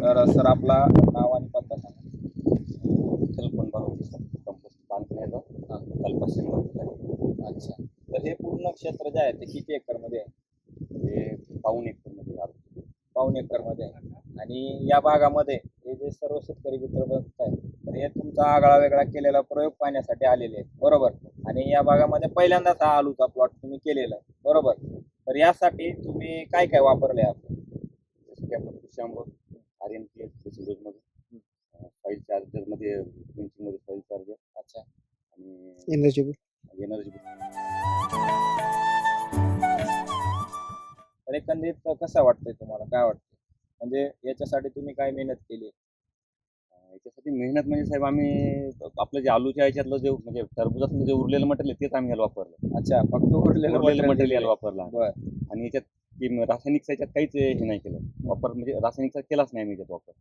तर सर आपला नाव आणि पत्ता सांगा. विठ्ठल पण कंपोस्ट बांधण्याचं हा. अच्छा. तर हे पूर्ण क्षेत्र जे आहे ते किती एकरमध्ये आहे? हे पाऊन एकरमध्ये. पाऊन एकरमध्ये आहे. आणि या भागामध्ये हे जे सर्व शेतकरी मित्र बघत आहे तर हे तुमचा आगळा वेगळा केलेला प्रयोग पाहण्यासाठी आलेले आहेत. बरोबर? आणि या भागामध्ये पहिल्यांदाच हा आलूचा प्लॉट तुम्ही केलेला आहे. बरोबर? तर यासाठी तुम्ही काय काय वापरले आपण? जसं की आपलं Krishi Amrut R N P S dose मध्ये फाईल चार्जरमध्ये मध्ये फाईल चार्जर अच्छा. आणि एनर्जी एनर्जी तर एकंदरीत कसं वाटतंय तुम्हाला? काय वाटतंय? म्हणजे याच्यासाठी तुम्ही काय मेहनत केली? याच्यासाठी मेहनत म्हणजे साहेब आम्ही आपलं जे आलूच्या याच्यातलं जे म्हणजे टरबुजातलं जे उरलेलं मटेरियल तेच आम्ही याला वापरलं. अच्छा फक्त उरलेलं मटेरियल दिलंय. वापरलं बर. आणि याच्यात की म- रासायनिकचा याच्यात काहीच हे नाही केलं. वापर म्हणजे रासायनिकचा केलाच नाही आम्ही याच्यात वापर.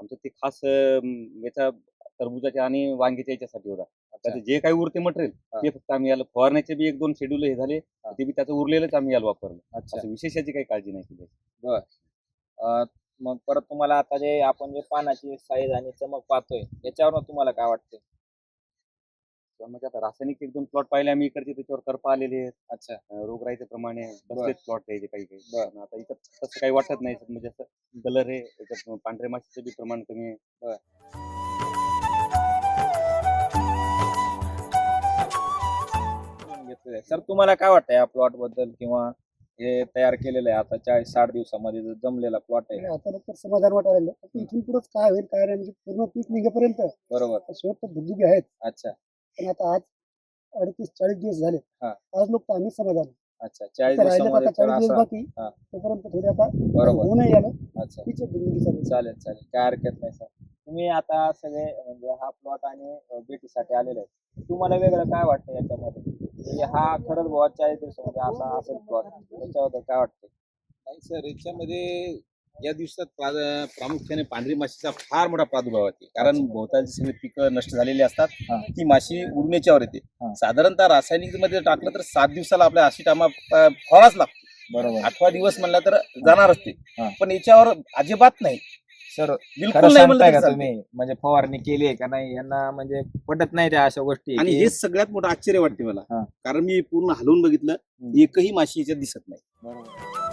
आमचं ते खास अं, याच्या टरबुजाच्या आणि वांग्याच्या याच्यासाठी होता. त्याचं जे काही उरते मटेरियल. ते फक्त आम्ही याला फवारण्याचे बी एक दोन शेड्यूल हे झाले. ते बी त्याचं उरलेलंच आम्ही याला वापरलं. विशेष याची काही काळजी नाही केली. मग परत तुम्हाला आता जे आपण जे पानाची साईज आणि चमक पाहतोय याच्यावर तुम्हाला काय वाटतंय? तर म्हणजे आता रासायनिक एक दोन प्लॉट पाहिले आम्ही इकडचे त्याच्यावर करपा आलेले आहेत. अच्छा. अं, रोगराईच्या प्रमाणे. बसलेत प्लॉट यायचे काही काही. बर. आता इथं तसं काही वाटत नाही. म्हणजे असं कलर आहे याच्यात पांढऱ्या माशीचं बी प्रमाण कमी आहे. सर तुम्हाला काय वाटतं या प्लॉटबद्दल? किंवा हे तयार केलेलं आहे आता चाळीस साठ दिवसामध्ये जो जमलेला प्लॉट आहे? आता तर समाधान वाटायला लागलं. फक्त इथून पुढेच काय होईल काय नाही म्हणजे पूर्ण पीक निघेपर्यंत बरोबर. शेवट धुगधुगे आहेत. अच्छा. पण आता आज अडतीस चाळीस दिवस झाले. हा. आज लोक आम्ही समाधान अच्छा चाळीस तर राहिलेत दिवसामध्ये आता तर चाळीस दिवस असं बाकी. हा. तोपर्यंत थोडी आता बरोबर. होऊ नाही आलं. अच्छा. तीच एक धुगधुगी चालू आहे. चालेल चालेल. काय हरकत नाही सर. तुम्ही आता सगळे म्हणजे हा प्लॉट आणि अं, भेटीसाठी आलेले आहेत. तुम्हाला वेगळं काय वाटतं याच्यामध्ये? म्हणजे हा खरंच बुवा चाळीस दिवसामध्ये असा असेल प्लॉट त्याच्याबद्दल काय वाटतं? नाही सर याच्यामध्ये या दिवसात प्रा- प्रामुख्याने पांढरी माशीचा फार मोठा प्रादुर्भाव येते कारण भोवतालची सगळी पिकं नष्ट झालेली असतात. हा. ती माशी उडण्याच्यावर येते. हा. साधारणतः रासायनिकमध्ये टाकलं तर सात दिवसाला आपल्या आशी टामा फवाराच लागतो. बरोबर. आठवा दिवस म्हणला तर जाणारच ते हा. पण याच्यावर अजिबात नाही. सर बिलकुल नाही म्हणजे फवारणी केली आहे का नाही? यांना म्हणजे पटत नाही त्या अशा गोष्टी. आणि हेच सगळ्यात मोठं आश्चर्य वाटते मला. हा. कारण मी पूर्ण हलवून बघितलं. एकही माशी याच्यात दिसत नाही. बरोबर.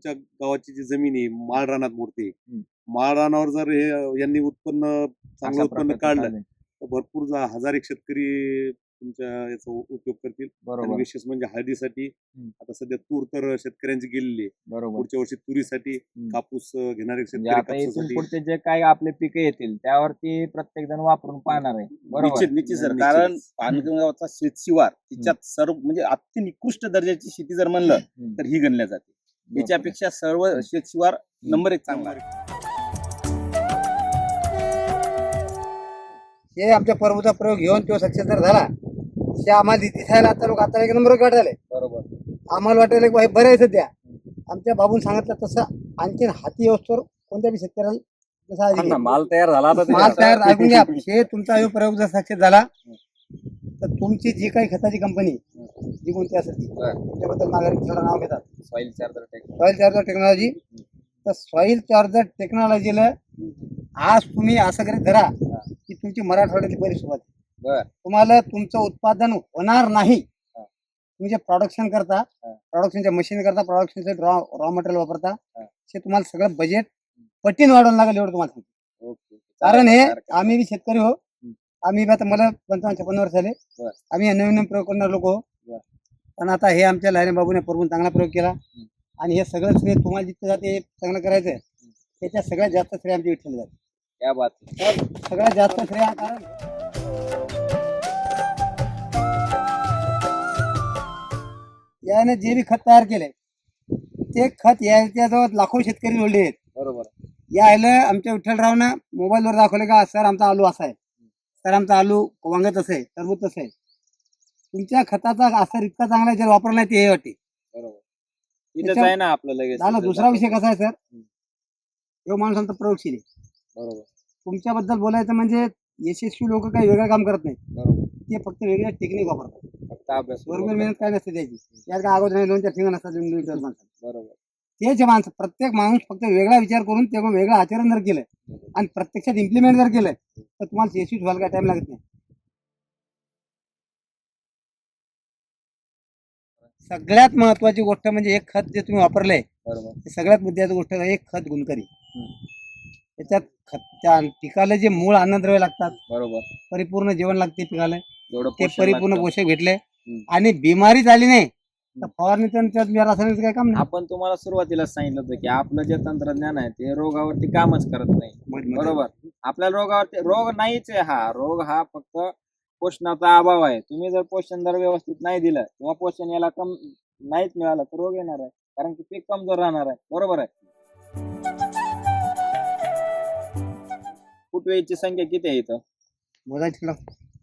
आमच्या गावाची जी जमीन आहे माळ रानात मोडते हम्म. माळ रानावर जर हे यांनी उत्पन्न चांगलं उत्पन्न काढलं. तर भरपूर जा- हजार एक शेतकरी तुमच्या याचा उ- उपयोग करतील आणि बरोबर विशेष म्हणजे हळदीसाठी. आता सध्या तूर तर शेतकऱ्यांची गेलेली आहे बरोबर पुढच्या वर्षी तुरीसाठी. कापूस अं, घेणारे म्हणजे शेतकरी आता इथून कापसासाठी पुढचे जे काही आपले पिके येतील त्यावरती प्रत्येक जण वापरून पाहणार आहे बरोबर निश्चित निश्चित सर निश्चित. कारण पानगावचा शेतशिवार तिच्यात सर्व म्हणजे अति निकृष्ट दर्जाची शेती जर म्हणलं हम्म. तर ही गणल्या जाते याच्यापेक्षा सर्व शेतशिवार नंबर एक चांगला आहे. हे आमच्या परभूचा प्रयोग घेऊन तो सक्सेस जर झाला ते आम्हाला दिसायला आता लोक आता एक नंबर वाटायला बरोबर. आम्हाला वाटायला की बाई बरं आहे सध्या. आमच्या बाबून सांगितलं तसं आणखीन हाती येऊस्तोवर कोणत्या बी शेतकऱ्याला. माल तयार झाला माल तयार ऐकून घ्या. हे तुमचा प्रयोग जर सक्सेस झाला तर तुमची जी काही खताची कंपनी जी कोणती असेल ती बरं. त्याबद्दल माघारी थोडं नाव घेतात soil charger soil charger technology तर सॉईल चार्जर टेक्नॉलॉजीला आज तुम्ही असं करीत धरा की तुमची मराठवाड्यातली पहिली सुरुवात. बर तुम्हाला तुमचं उत्पादन होणार नाही. तुम्ही जे प्रोडक्शन करता. प्रोडक्शनच्या मशीन करता प्रोडक्शनचे रॉ रॉ मटेरियल वापरता हा. ते तुम्हाला सगळं बजेट पटीन वाढवून लागेल एवढं तुम्हाला. ओके कारण हे आम्ही शेतकरी हो आम्ही आता मला पंचावन्न छप्पन्न वर्ष झाले. बर. आम्ही हे नवीन नवीन प्रयोग करणार लोक हो बर. पण आता हे आमच्या लहान बाबूने परवून चांगला प्रयोग केला. आणि हे सगळं श्रेय तुम्हाला जिथं जाते हे चांगलं करायचं त्याच्यात सगळ्यात जास्त श्रेय आमच्या विठ्ठल जाते. क्या बात. सगळ्यात जास्त श्रेय हा कारण याने जे बी खत तयार केलंय ते खत याच्याजवळ लाखो शेतकरी जोडले आहेत. बरोबर. यायला आमच्या विठ्ठलरावनं मोबाईलवर दाखवलं का सर आमचा आलू असा आहे. सर आमचा आलू वांगत असं आहे टरबूज तसं आहे तुमच्या खताचा असर इतका चांगला आहे, जर वापरला नाही ते हे वाटते बरोबर. इथंच त्याच्या- आहे ना आपलं लगेच. झालं दुसरा. विषय कसा आहे सर? तो माणूस आमचा प्रयोगशील आहे. बरोबर. तुमच्याबद्दल बोलायचं म्हणजे यशस्वी लोक काही वेगळं काम करत नाही बरोबर. ते फक्त वेगळ्या टेक्निक वापरतात. फक्त अभ्यास बरोबर मेहनत काय नसते त्याची. यात काय अगोदर नाही दोन चार ठिकाण असतात दोन- दोन चार माणसं. बरोबर. तेच माणसं प्रत्येक माणूस फक्त वेगळा विचार करून ते वेगळं आचरण जर केलं आणि प्रत्यक्षात इम्प्लिमेंट जर केलं तर तुम्हाला यशस्वी व्हायला काय टाइम लागत नाही. सगळ्यात महत्वाची गोष्ट म्हणजे एक खत जे तुम्ही वापरलंय ते सगळ्यात मुद्द्याची गोष्ट एक खत गुणकरी. त्याच्यात खतच्या पिकाला जे मूळ अन्नद्रव्य लागतात बरोबर. परिपूर्ण जेवण लागते पिकाला. ते परिपूर्ण. पोषक भेटले. आणि बिमारी झाली नाही तर फवारणीचं त्यात रासायनिक काय काम नाही. आपण तुम्हाला सुरुवातीला सांगितलं होतं की आपलं जे तंत्रज्ञान आहे ते रोगावरती कामच करत नाही. बरोबर. आपल्याला रोगावरती रोग नाहीच आहे हा. रोग हा फक्त पोषणाचा अभाव आहे. तुम्ही जर पोषण जर व्यवस्थित नाही दिलं किंवा पोषण याला कम नाहीच मिळालं तर रोग येणार आहे. कारण की पीक कमजोर राहणार आहे. बरोबर आहे? फुटवेची संख्या किती आहे इथं? मोजायची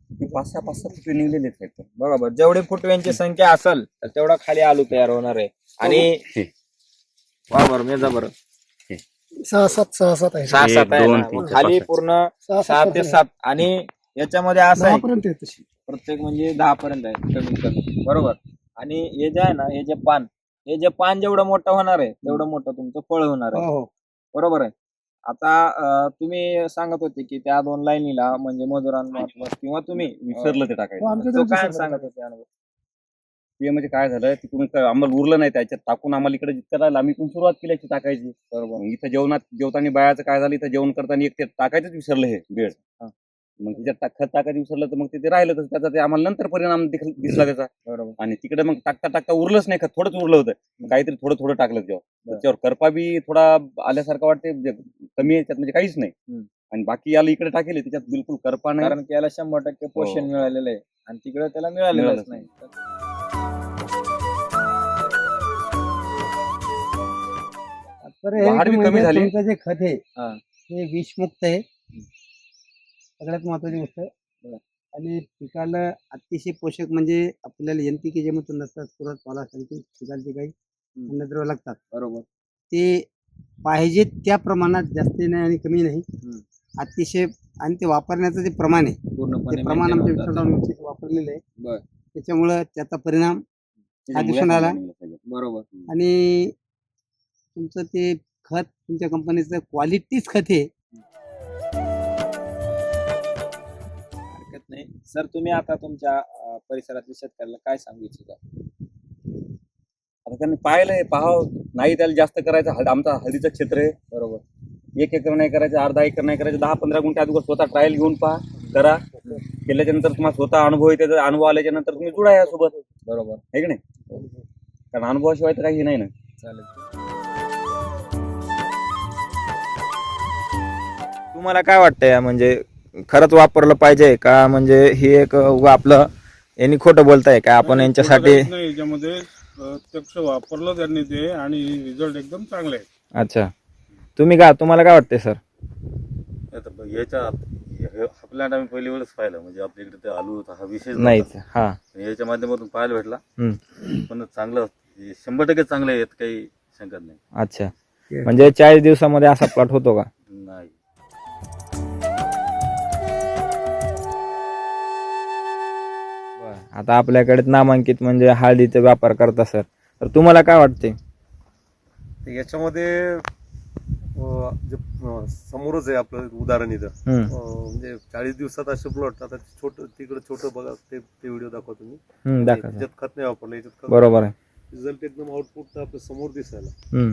पाच सहा पाच सहा फुटवे निघलेले आहेत. बरोबर. जेवढी फुटव्यांची संख्या असेल तर तेवढा खाली आलू तयार होणार आहे. आणि हे. वा बरं मेजा बरं. सहा सात सहा सात आहे सहा सात आहे ना. खाली. पूर्ण सहा ते सात. आणि याच्यामध्ये असं आहे तशी प्रत्येक म्हणजे दहा पर्यंत आहे कमीत कमी. बरोबर. आणि हे जे आहे ना हे जे पान हे जे पान जेवढं मोठं होणार आहे तेवढं मोठं तुमचं फळ होणार हो आहे हो. बरोबर आहे. आता तुम्ही सांगत होते की त्या दोन लाईनीला म्हणजे मजुरांमार्फत किंवा तुम्ही विसरलं ते हो, टाकायचं तो इथे काय. सांगत होते अनुभव? ते म्हणजे काय झालं तिकडून आम्हाला उरलं नाही त्याच्यात. टाकून आम्हाला इकडे जितकं राहिलं आम्ही इकडून सुरुवात केली याची टाकायची. बरोबर. इथं जेवणात जेवताना बायाचं काय झालं इथं जेवण करताना एक ते टाकायचंच विसरलं हे बेड. हा. मग तिच्यात टा- खत टाकायचं विसरलं तर मग ते ते राहिलं तर त्याचा ते आम्हाला नंतर परिणाम दिसला त्याचा. बरोबर. आणि तिकडे मग टाकता टाकता उरलंच नाही खत थोडंच उरलं होतं. मग काहीतरी थोडं थोडं टाकलं तेव्हा. त्याच्यावर करपा बी थोडा आल्यासारखं वाटते कमी याच्यात म्हणजे काहीच नाही. आणि बाकी याला इकडे टाकेले त्याच्यात बिलकुल करपा नाही कारण की याला शंभर टक्के पोषण हो. मिळालेलं आहे आणि तिकडे त्याला मिळालेलंच मिळालंच नाही कमी झाली. तुमचं जे खत आहे हा. ते विषमुक्त आहे सगळ्यात महत्वाची गोष्ट आहे. आणि पिकाला अतिशय पोषक म्हणजे आपल्याला एनपीके जे म्हणतो नसतात सुरत पाला सांगतो पिकाला काही अन्नद्रव्य लागतात बरोबर ते पाहिजे त्या प्रमाणात जास्त नाही आणि कमी नाही. अतिशय आणि ते वापरण्याचं जे प्रमाण आहे ते प्रमाण आमच्या. विठ्ठलराव वापरलेलं आहे. त्याच्यामुळं त्याचा परिणाम त्याच्या दिसून आला. बरोबर आणि तुमचं ते खत तुमच्या कंपनीचं क्वालिटीच खत आहे हरकत नाही सर तुम्ही आता तुमच्या परिसरातील शेतकऱ्याला काय सांगू इच्छिता आता त्यांनी पाहिलंय पाहाव. नाही त्याला जास्त करायचं हळ- आमचा हळदीचं क्षेत्र आहे. बरोबर. एक एकर नाही करायचं अर्धा एकर नाही करायचं दहा पंधरा गुंठे अगोदर स्वतः ट्रायल घेऊन पहा करा. केल्याच्यानंतर तुम्हाला स्वतः अनुभव येते तर अनुभव आल्याच्यानंतर तुम्ही जुडा यासोबत बरोबर. आहे की नाही? कारण अनुभवाशिवाय तर काही नाही ना. चालेल. तुम्हाला काय वाटतंय म्हणजे खरंच वापरलं पाहिजे का? म्हणजे ही एक उगा आपलं यांनी खोटं बोलताय का? आपण यांच्यासाठी थोडं नाही याच्यामध्ये. प्रत्यक्ष वापरलं त्यांनी ते आणि रिझल्ट एकदम चांगले आहे अच्छा. तुम्ही का तुम्हाला काय वाटतंय सर? आता बघ, याच्या हा प्लॅन आम्ही पहिली वेळेस पाहिला. म्हणजे आपल्या इकडे ते आलू होता हा विशेष नाहीच हा. याच्या माध्यमातून पाहायला भेटला. हम्म. पण चांगलं हे शंभर टक्के चांगलं आहे यात काही शंका नाही. अच्छा. म्हणजे चाळीस दिवसामध्ये असा प्लॉट होतो का? आता आपल्याकडे नामांकित म्हणजे हळदीचा व्यापार करता सर. तर तुम्हाला काय वाटते तर याच्यामध्ये अं, जे अं, समोरच आहे आपलं उदाहरण इथं. हम्म, अं, म्हणजे चाळीस दिवसात असे प्लॉट आता छोट तिकडे छोटं बघा ते ते व्हिडिओ दाखवा तुम्ही. हम्म, दाखवा सर. याच्यात खत नाही वापरलं याच्यात खत बरोबर आहे. रिझल्ट एकदम आउटपुट आपल्यासमोर दिसायला. हम्म,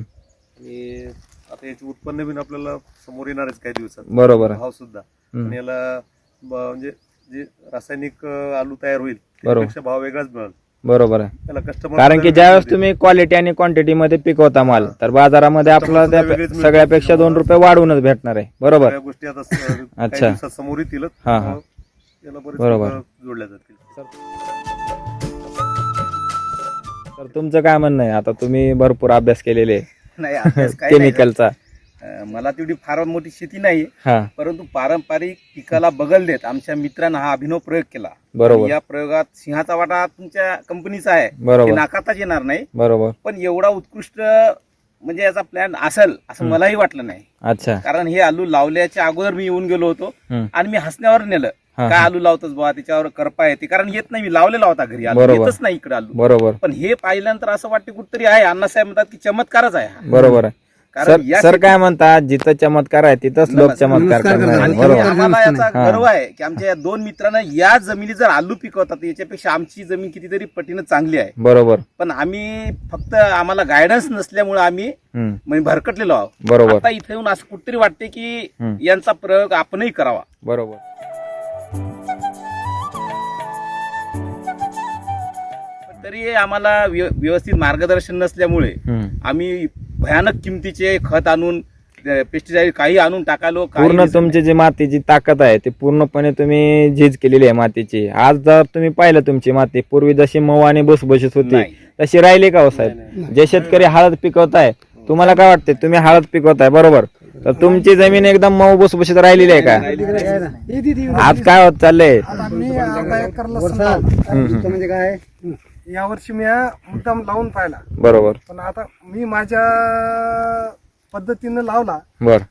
आणि आता याचे उत्पन्न बिन आपल्याला समोर येणारच काही दिवसात. बरोबर आहे. भाव सुद्धा. हम्म, आणि याला ब- म्हणजे जे रासायनिक आलू तयार होईल बरोबर. त्यापेक्षा भाव वेगळाच मिळेल. बरोबर आहे. त्याला कस्टमर कारण की ज्यावेळेस तुम्ही क्वालिटी आणि क्वांटिटी मध्ये पिकवता माल तर बाजारामध्ये आपल्याला त्या वेगळीच मिळते. सगळ्यापेक्षा दोन रुपये वाढवूनच भेटणार आहे. बरोबर. गोष्टी आता स- काही अच्छा. दिवसात समोर येतील हा, हा. त्याला बरेच बरोबर. लोकं जोडल्या जातील. तर तुमचं काय म्हणणं आहे? आता तुम्ही भरपूर अभ्यास केलेले नाही अभ्यास काही नाही. केमिकलचा मला तेवढी फार मोठी शेती नाही. परंतु पारंपरिक पिकाला बगल देत आमच्या मित्रांनं हा अभिनव प्रयोग केला. बरोबर. या प्रयोगात सिंहाचा वाटा तुमच्या कंपनीचा आहे. नाकारताच येणार नाही. बरोबर. पण एवढा उत्कृष्ट म्हणजे याचा प्लॅन असेल असं. मलाही वाटलं नाही. अच्छा. कारण हे आलू लावल्याच्या अगोदर मी येऊन गेलो होतो. आणि मी हसण्यावर नेलं. काय. आलू लावतोस बाबा त्याच्यावर करपा येते. कारण येत नाही. मी लावलेला होता घरी. आलू. येतच नाही इकडे आलू. बरोबर. पण हे पाहिल्यानंतर असं वाटतं कुठतरी आहे. अण्णासाहेब म्हणतात की चमत्कारच आहे. बरोबर आहे. कारण सर या सर काय म्हणतात जिथं चमत्कार आहे तिथंच लोक. चमत्कार नमस्कार करणार करणार. आहे. आणि बरोबर आम्हाला याचा हा. गर्व आहे की आमच्या या दोन मित्रांना या जमिनी जर आलू पिकवतात याच्यापेक्षा आमची जमीन कितीतरी पटीनं चांगली आहे बरोबर पण आम्ही फक्त आम्हाला गायडन्स नसल्यामुळे आम्ही हम्म, म्हणजे भरकटलेलो आहोत बरोबर आता इथे येऊन असं कुठतरी वाटते की हम्म. यांचा प्रयोग आपणही करावा बरोबर पण तरी आम्हाला व्य- व्यवस्थित मार्गदर्शन नसल्यामुळे हम्म. आम्ही भयानक किमतीचे खत आणून पेस्टिसाइड काही आणून टाकालो पूर्ण तुमची जी मातीची ताकद आहे ती पूर्णपणे तुम्ही झीज केलेली आहे मातीची. आज जर तुम्ही पाहिलं तुमची माती पूर्वी जशी मऊ आणि भुसभुशीत होती. तशी राहिली का हो साहेब? जे शेतकरी हळद पिकवताय तुम्हाला काय वाटते तुम्ही हळद पिकवताय बरोबर? तर तुमची जमीन एकदम मऊ भुसभुशीत राहिलेली आहे का? आज काय होत चाललंय. म्हणजे काय? यावर्षी मी हा मुद्दाम लावून पाहिला. बरोबर. पण आता मी माझ्या पद्धतीनं लावला. बर.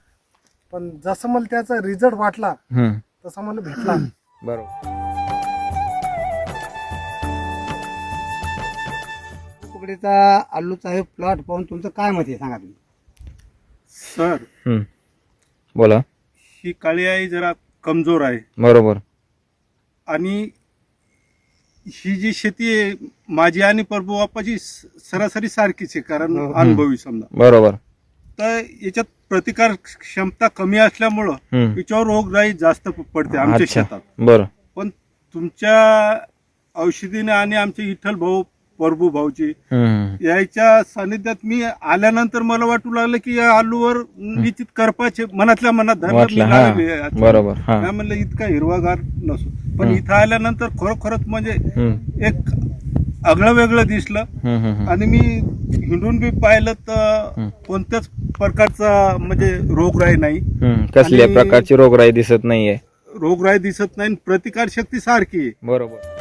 पण जसं मला त्याचा रिझल्ट वाटला हम्म. तसा मला भेटला बरोबर. कुकडीचा आलूचा हे प्लॉट पाहून तुमचं काय मत आहे सांगा तुम्ही? सर हम्म. बोला. ही काळी आई जरा कमजोर आहे. बरोबर. आणि ही जी शेती आहे माझी आणि प्रभू बाप्पाची सरासरी सारखीच आहे कारण. अनुभवी समजा बरोबर तर याच्यात प्रतिकार क्षमता कमी असल्यामुळं. याच्यावर रोगराई जास्त पडते आमच्या. शेतात बरं पण तुमच्या औषधीने आणि आमचे विठ्ठल भाऊ प्रभू भाऊची. याच्या सानिध्यात मी आल्यानंतर मला वाटू लागलं की या आलूवर निश्चित करपाचे मनातल्या मनात धरलं. बरोबर म्हणलं इतका हिरवागार नसो पण. इथं आल्यानंतर खरोखरच म्हणजे. एक आगळं वेगळं दिसलं. आणि मी हिंडून बी पाहिलं तर. कोणत्याच प्रकारचा म्हणजे रोगराई नाही. कसल्या प्रकारची रोगराई दिसत नाहीये रोगराई दिसत नाही प्रतिकार शक्ती सारखी बरोबर